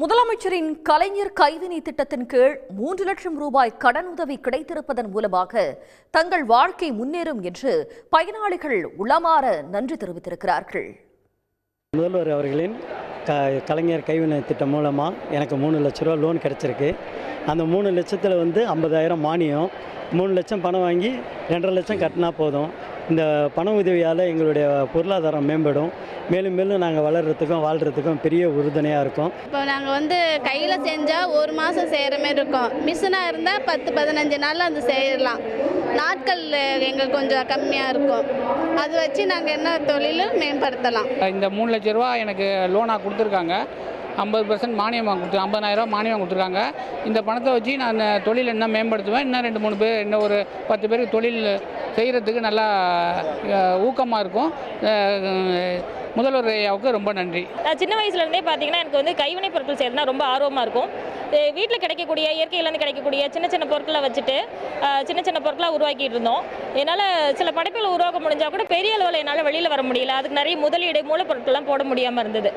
முதலமைச்சரின் கலைஞர் கைவினை திட்டத்தின் கீழ் மூன்று லட்சம் ரூபாய் கடனுதவி கிடைத்திருப்பதன் மூலமாக தங்கள் வாழ்க்கை முன்னேறும் என்று பயனாளிகள் உளமாற நன்றி தெரிவித்திருக்கிறார்கள். முதல்வர் அவர்களின் க கலைஞர் கைவினை திட்டம் மூலமாக எனக்கு மூணு லட்ச ரூபா லோன் கிடச்சிருக்கு. அந்த மூணு லட்சத்தில் வந்து ஐம்பதாயிரம் மானியம் மூணு லட்சம் பணம் வாங்கி ரெண்டரை லட்சம் கட்டினா போதும். இந்த பண உதவியால் எங்களுடைய பொருளாதாரம் மேம்படும். மேலும் மேலும் நாங்கள் வளர்கிறதுக்கும் வாழ்கிறதுக்கும் பெரிய உறுதுணையாக இருக்கும். இப்போ நாங்கள் வந்து கையில் செஞ்சால் ஒரு மாதம் செய்கிற மாதிரி இருக்கும். மிஷினாக இருந்தால் பத்து பதினஞ்சு நாளில் அது செய்யலாம். நாட்கள் எங்களுக்கு கொஞ்சம் கம்மியாக இருக்கும். அது வச்சு நாங்கள் என்ன தொழில் மேம்படுத்தலாம். இந்த மூணு லட்ச ரூபா எனக்கு லோனாக கொடுத்துருக்காங்க. ஐம்பது பர்சன்ட் மானியம் கொடுத்து ஐம்பதாயிரம் மானியம் கொடுத்துருக்காங்க. இந்த பணத்தை வச்சு நான் தொழில் இன்னும் மேம்படுத்துவேன் இன்னும் ரெண்டு மூணு பேர் இன்னும் ஒரு பத்து பேருக்கு தொழில் செய்கிறதுக்கு நல்லா ஊக்கமாக இருக்கும். முதல்வர் ஐயாவுக்கு ரொம்ப நன்றி. நான் சின்ன வயசுலேருந்தே பார்த்தீங்கன்னா எனக்கு வந்து கைவினைப் பொருட்கள் செய்யறதுனா ரொம்ப ஆர்வமாக இருக்கும். வீட்டில் கிடைக்கக்கூடிய இயற்கையிலேருந்து கிடைக்கக்கூடிய சின்ன சின்ன பொருட்களை வச்சுட்டு சின்ன சின்ன பொருட்களாக உருவாக்கிட்டு இருந்தோம். என்னால் சில படைப்புகள் உருவாக்க முடிஞ்சால் கூட பெரிய அளவில் என்னால் வெளியில் வர முடியல. அதுக்கு நிறைய முதலீடு மூலப்பொருட்கள்லாம் போட முடியாமல் இருந்தது.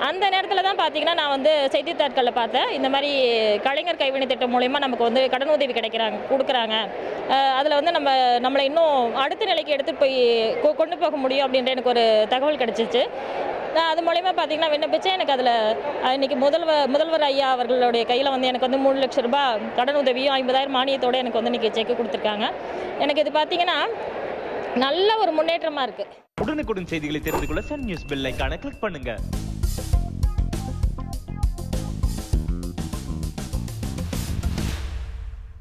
அந்த நேரத்தில் தான் பார்த்தீங்கன்னா நான் வந்து செய்தித்தாட்களில் பார்த்தேன். இந்த மாதிரி கலைஞர் கைவினை திட்டம் மூலயமா நமக்கு வந்து கடன் உதவி கிடைக்கிறாங்க. கொடுக்குறாங்க அதில் வந்து நம்ம நம்மளை இன்னும் அடுத்த நிலைக்கு எடுத்துகிட்டு போய் கொ- கொண்டு போக முடியும் அப்படின்ற எனக்கு ஒரு தகவல் கிடச்சிச்சு. நான் அது மூலயமா பார்த்தீங்கன்னா விண்ணப்பிச்சேன். எனக்கு அதில் இன்னைக்கு முதல்வர் முதல்வர் ஐயா அவர்களுடைய கையில் வந்து எனக்கு வந்து மூணு லட்ச ரூபாய் கடன் உதவியும் ஐம்பதாயிரம் மானியத்தோடு எனக்கு வந்து இன்றைக்கி செக் கொடுத்துருக்காங்க. எனக்கு இது பார்த்தீங்கன்னா நல்ல ஒரு முன்னேற்றமாக இருக்குது உடனுக்குடன் செய்திகளை தெரிந்து கொள்ள சன் நியூஸ் பெல் கிளிக் பண்ணுங்கள்